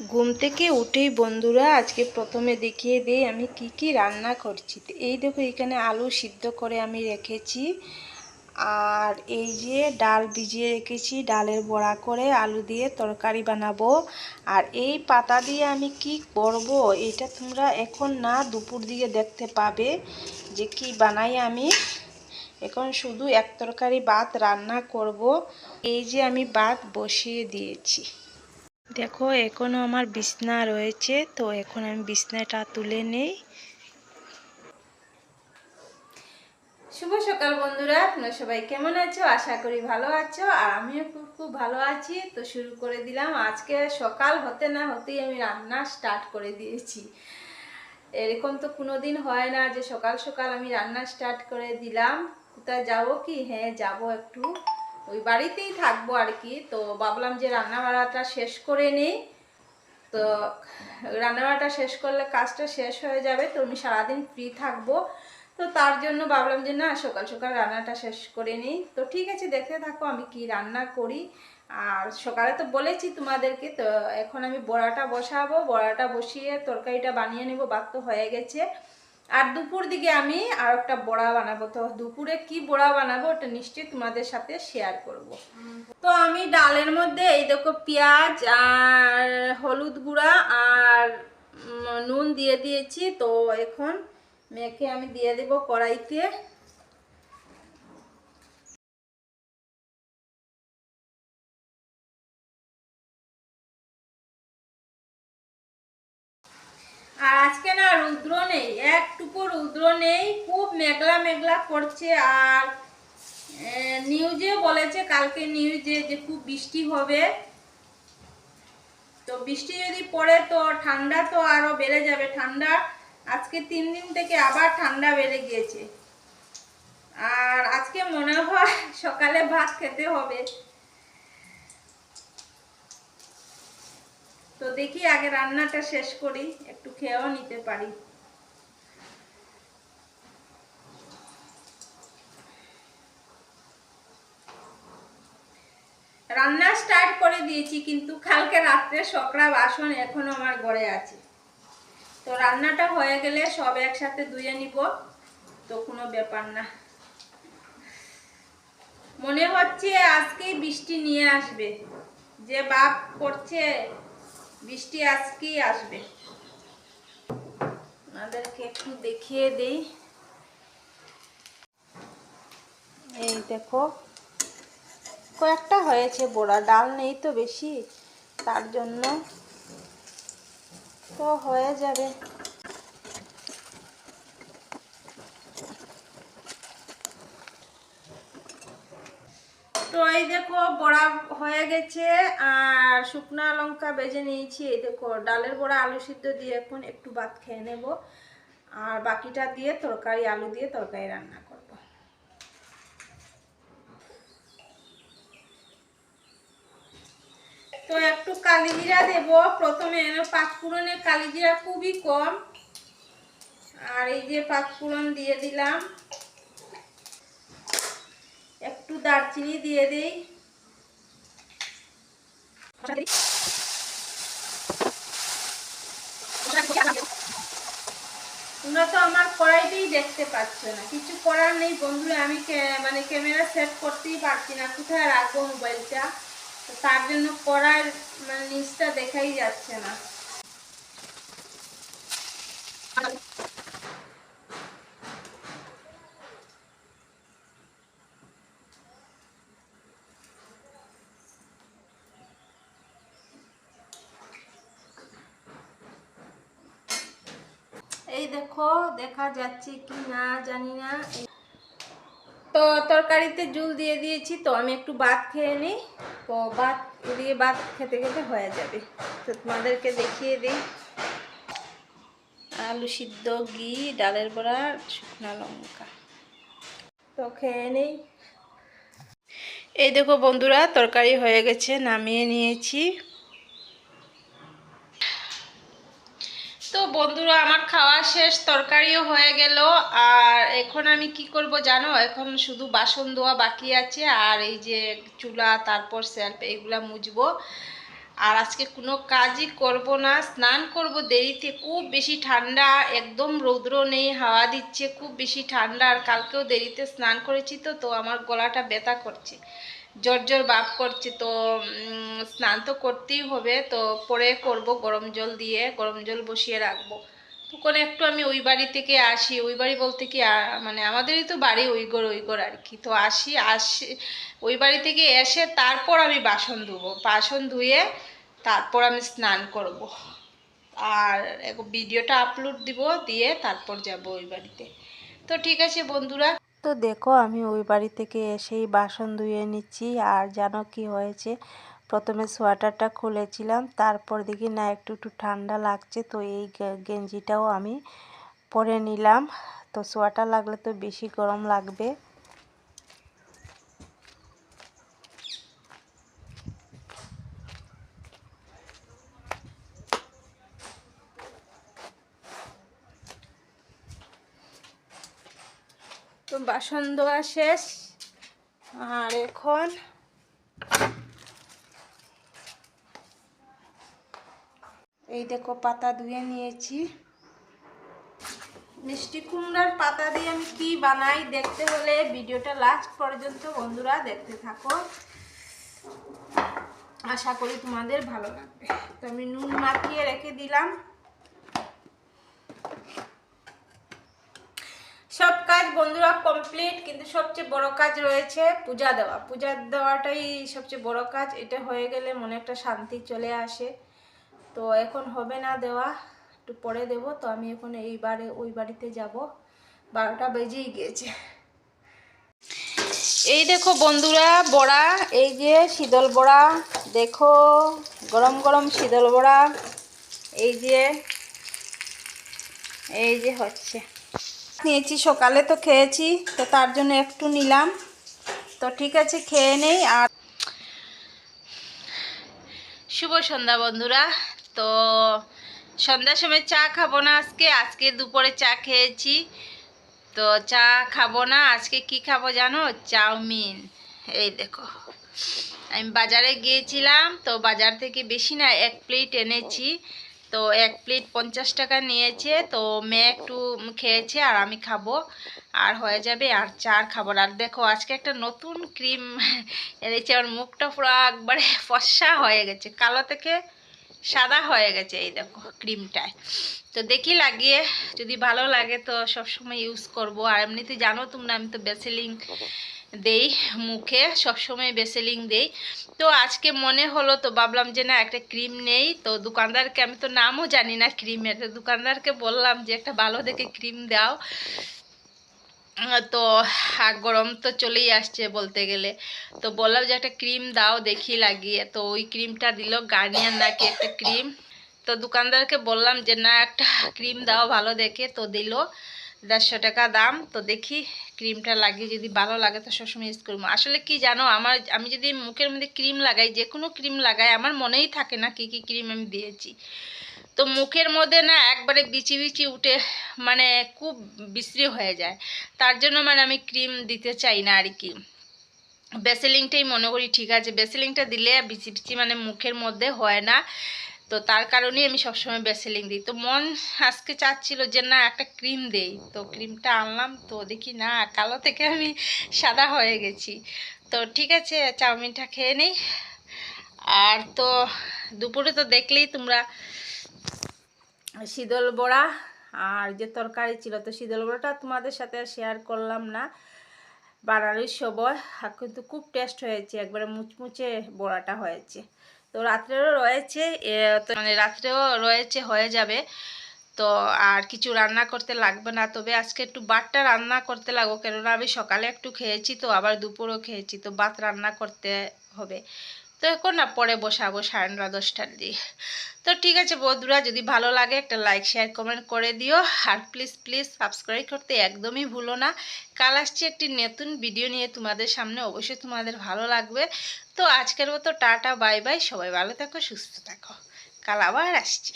ঘুম থেকে উঠেই বন্ধুরা, আজকে প্রথমে দেখিয়ে দিই আমি কি কি রান্না করছি। এই দেখো, এখানে আলু সিদ্ধ করে আমি রেখেছি। আর এই যে ডাল ভিজিয়ে রেখেছি, ডালের বড়া করে আলু দিয়ে তরকারি বানাবো। আর এই পাতা দিয়ে আমি কি করব, এটা তোমরা এখন না দুপুর দিকে দেখতে পাবে যে কি বানাই আমি। এখন শুধু এক তরকারি ভাত রান্না করব। এই যে আমি ভাত বসিয়ে দিয়েছি। দেখো এখনও আমার বিছনা রয়েছে, তো এখন আমি বিছনাটা তুলে নেই। শুভ সকাল বন্ধুরা, তোমরা সবাই কেমন আছো? আশা করি ভালো আছো, আর আমিও খুব খুব ভালো আছি। তো শুরু করে দিলাম। আজকে সকাল হতে না হতেই আমি রান্না স্টার্ট করে দিয়েছি। এরকম তো কোনো দিন হয় না যে সকাল সকাল আমি রান্না স্টার্ট করে দিলাম। কোথায় যাব কি? হ্যাঁ যাব একটু। ওই বাড়িতেই থাকব আর কি। তো ভাবলাম যে রান্না বাড়াটা শেষ করে নিই। তো রান্নাবাড়াটা শেষ করলে কাজটা শেষ হয়ে যাবে। তো আমি সারাদিন ফ্রি থাকব। তো তার জন্য ভাবলাম যে না, সকাল সকাল রান্নাটা শেষ করে নিই। তো ঠিক আছে, দেখতে থাকো আমি কি রান্না করি। আর সকালে তো বলেছি তোমাদেরকে, তো এখন আমি বড়াটা বসাবো। বড়াটা বসিয়ে তরকারিটা বানিয়ে নেব তো হয়ে গেছে। আর দুপুর দিকে আমি আর একটা বড়া বানাবো। তো দুপুরে কি বড়া বানাবো ওটা নিশ্চয়ই তোমাদের সাথে শেয়ার করব। তো আমি ডালের মধ্যে এই দেখো পেঁয়াজ আর হলুদ গুঁড়া আর নুন দিয়ে দিয়েছি। তো এখন মেখে আমি দিয়ে দেবো কড়াইতে আর আজকে না রুদ্র নেই একটুকু রুদ্র নেই, খুব মেঘলা মেঘলা করছে আর নিউজে বলেছে কালকে নিউজে যে খুব বৃষ্টি হবে। তো বৃষ্টি যদি পড়ে তো ঠান্ডা তো আরও বেড়ে যাবে। ঠান্ডা আজকে তিন দিন থেকে আবার ঠান্ডা বেড়ে গিয়েছে। আর আজকে মনে হয় সকালে ভাত খেতে হবে। তো দেখি আগে রান্নাটা শেষ করি, একটু খেয়েও নিতে পারি। রান্না স্টার্ট করে দিয়েছি, কিন্তু কালকে রাত্রে সকরা বাসন এখনও আমার ঘরে আছে। তো রান্নাটা হয়ে গেলে সব একসাথে ধুয়ে নিব, তো কোনো ব্যাপার না। মনে হচ্ছে আজকেই বৃষ্টি নিয়ে আসবে। যে বাপ করছে, বৃষ্টি আজকেই আসবে। আপনাদেরকে একটু দেখিয়ে দেই। এই দেখো কয়েকটা হয়েছে, বড়া ডাল নেই তো বেশি, তার জন্য তো হয়ে যাবে। তো এই দেখো বড়া হয়ে গেছে, আর শুকনা লঙ্কা বেজে নিয়েছি। এই দেখো, ডালের বড়া আলু সিদ্ধ দিয়ে এখন একটু ভাত খেয়ে নেব, আর বাকিটা দিয়ে তরকারি, আলু দিয়ে তরকারি রান্না করব তো একটু কালিজিরা দেব। প্রথমে পাঁচফোড়নে কালিজিরা খুবই কম। আর এই যে পাঁচফোড়ন দিয়ে দিলাম। একটু দারচিনি দিয়ে দিই। তোমরা তো আমার কড়াইতেই দেখতে পাচ্ছ না। কিছু করার নেই বন্ধুরা, আমি মানে ক্যামেরা সেট করতেই পারছি না। কোথায় রাখব মোবাইলটা? তার জন্য কড়াইয়ের মানে নিচটা দেখাই যাচ্ছে না। এই দেখো দেখা যাচ্ছে কি না জানি না। তো তরকারিতে জুল দিয়ে দিয়েছি তো আমি একটু ভাত খেয়ে নিই। তো ভাত দিয়ে ভাত খেতে খেতে হয়ে যাবে। তো তোমাদেরকে দেখিয়ে দিই। আলু সিদ্ধ, ঘি, ডালের বড়া, শুকনা লঙ্কা। তো খেয়ে নেই। এই দেখো বন্ধুরা, তরকারি হয়ে গেছে, নামিয়ে নিয়েছি। তো বন্ধুরা, আমার খাওয়া শেষ, তরকারিও হয়ে গেল। আর এখন আমি কি করব জানো? এখন শুধু বাসন ধোয়া বাকি আছে, আর এই যে চুলা, তারপর সেলফ এইগুলা মুছবো। আর আজকে কোনো কাজই করব না, স্নান করব দেরিতে। খুব বেশি ঠান্ডা, একদম রৌদ্র নেই, হাওয়া দিচ্ছে, খুব বেশি ঠান্ডা। আর কালকেও দেরিতে স্নান করেছি তো তো আমার গলাটা ব্যথা করছে। জ্বর ভাব করছে, তো স্নান তো করতেই হবে, তো পরে করব গরম জল দিয়ে, গরম জল বসিয়ে রাখব। তখন একটু আমি ওই বাড়ি থেকে আসি, ওই বাড়ি বলতে কি মানে আমাদেরই তো বাড়ি ওইগর ওইগর আর কি, তো আসি আসি, ওই বাড়ি থেকে এসে তারপর আমি বাসন ধুবো, বাসন ধুয়ে তারপর আমি স্নান করব। আর ভিডিওটা আপলোড দিব, দিয়ে তারপর যাব ওই বাড়িতে। তো ঠিক আছে বন্ধুরা। তো দেখো, আমি ওই বাড়ি থেকে এসেই বাসন ধুয়ে নিচ্ছি। আর জানো কি হয়েছে? প্রথমে সোয়াটারটা খুলেছিলাম, তারপর দেখি না একটু একটু ঠান্ডা লাগছে, তো এই গেঞ্জিটাও আমি পরে নিলাম। তো সোয়াটার লাগলে তো বেশি গরম লাগবে। তো বাসন ধোয়া শেষ। আর এখন এই দেখো পাতা ধুয়ে নিয়েছি। মিষ্টি কুমড়ার পাতা দিয়ে আমি কি বানাই দেখতে হলে ভিডিওটা লাস্ট পর্যন্ত বন্ধুরা দেখতে থাকো। আশা করি তোমাদের ভালো লাগবে। তো আমি নুন মাখিয়ে রেখে দিলাম। সব কাজ বন্ধুরা কমপ্লিট কিন্তু সবচেয়ে বড় কাজ রয়েছে পূজা দেওয়া। পূজা দেওয়াটাই সবচেয়ে বড় কাজ, এটা হয়ে গেলে মনে একটা শান্তি চলে আসে। তো এখন হবে না দেওয়া, একটু পরে দেব। তো আমি এখন এইবারে ওই বাড়িতে যাব। বারোটা বেজেই গিয়েছে। এই দেখো বন্ধুরা, বড়া, এই যে শীতল বড়া, দেখো গরম গরম শীতল বড়া, এই যে এই যে হচ্ছে। নিয়েছি, সকালে তো খেয়েছি, তো তার জন্য একটু নিলাম। তো ঠিক আছে, খেয়ে নেই আর শুভ সন্ধ্যা বন্ধুরা। তো সন্ধ্যার সময় চা খাব না আজকে আজকে দুপুরে চা খেয়েছি। তো চা খাব না, আজকে কি খাব জানো? চাউমিন। এই দেখো, আমি বাজারে গিয়েছিলাম, তো বাজার থেকে বেশি না, এক প্লেট এনেছি। তো এক প্লেট পঞ্চাশ টাকা নিয়েছে, তো মেয়ে একটু খেয়েছে আর আমি খাব। আর হয়ে যাবে আর চার খাব। আর দেখো, আজকে একটা নতুন ক্রিম এনেছে আমার মুখটা পুরো একবারে ফসা হয়ে গেছে, কালো থেকে সাদা হয়ে গেছে এই দেখো ক্রিমটায়। তো দেখি লাগিয়ে, যদি ভালো লাগে তো সবসময় ইউজ করব। আর এমনিতে জানো তোমরা, আমি তো বেসিলিং দেই, মুখে সবসময় বেসেলিং দেই। তো আজকে মনে হলো তো ভাবলাম যে না, একটা ক্রিম নেই। তো দোকানদারকে আমি তো নামও জানি না ক্রিমের। তো দোকানদারকে বললাম যে, একটা ভালো দেখে ক্রিম দাও। তো গরম তো চলেই আসছে বলতে গেলে। তো বললাম যে, একটা ক্রিম দাও দেখি লাগিয়ে। তো ওই ক্রিমটা দিল গার্নিয়ার নাকি একটা ক্রিম। তো দোকানদারকে বললাম যে, না, একটা ক্রিম দাও ভালো দেখে। তো দিল। দেড়শো টাকা দাম। তো দেখি ক্রিমটা লাগিয়ে যদি ভালো লাগে তো সবসময় ইউজ করব। আসলে কি জানো, আমার, আমি যদি মুখের মধ্যে ক্রিম লাগাই, যে কোনো ক্রিম লাগাই, আমার মনেই থাকে না কি কি ক্রিম আমি দিয়েছি। তো মুখের মধ্যে না একবারে বিচি বিচি উঠে মানে খুব বিশ্রী হয়ে যায়। তার জন্য মানে আমি ক্রিম দিতে চাই না আর কি বেসেলিংটাই মনে করি ঠিক আছে। বেসেলিংটা দিলে বিচি বিচি মানে মুখের মধ্যে হয় না। তো তার কারণেই আমি সবসময় বেসেলিং দিই। তো মন আজকে চাচ্ছিল যে, না, একটা ক্রিম দেই। তো ক্রিমটা আনলাম, তো দেখি না, কালো থেকে আমি সাদা হয়ে গেছি। তো ঠিক আছে, চাউমিনটা খেয়ে নেই। আর তো দুপুরে তো দেখলেই তোমরা শীতল বড়া আর যে তরকারি ছিল, তো শীতল বড়াটা তোমাদের সাথে শেয়ার করলাম না। বানানোর আর কিন্তু খুব টেস্ট হয়েছে, একবারে মুচমুচে বড়াটা হয়েছে। তো রাত্রেও রয়েছে তো মানে রাত্রেও রয়েছে, হয়ে যাবে। তো আর কিছু রান্না করতে লাগবে না, তবে আজকে একটু ভাতটা রান্না করতে লাগবো, কেননা আমি সকালে একটু খেয়েছি, তো আবার দুপুরও খেয়েছি, তো ভাত রান্না করতে হবে। তো এখন না পরে বসাবো সাড়ে নটা, দশটার দিয়ে তো ঠিক আছে বন্ধুরা, যদি ভালো লাগে একটা লাইক শেয়ার কমেন্ট করে দিও। আর প্লিজ প্লিজ সাবস্ক্রাইব করতে একদমই ভুলো না। কাল আসছি একটি নতুন ভিডিও নিয়ে তোমাদের সামনে, অবশ্যই তোমাদের ভালো লাগবে। তো আজকের মতো টাটা বাই বাই সবাই ভালো থাকো, সুস্থ থাকো। কাল আবার আসছি।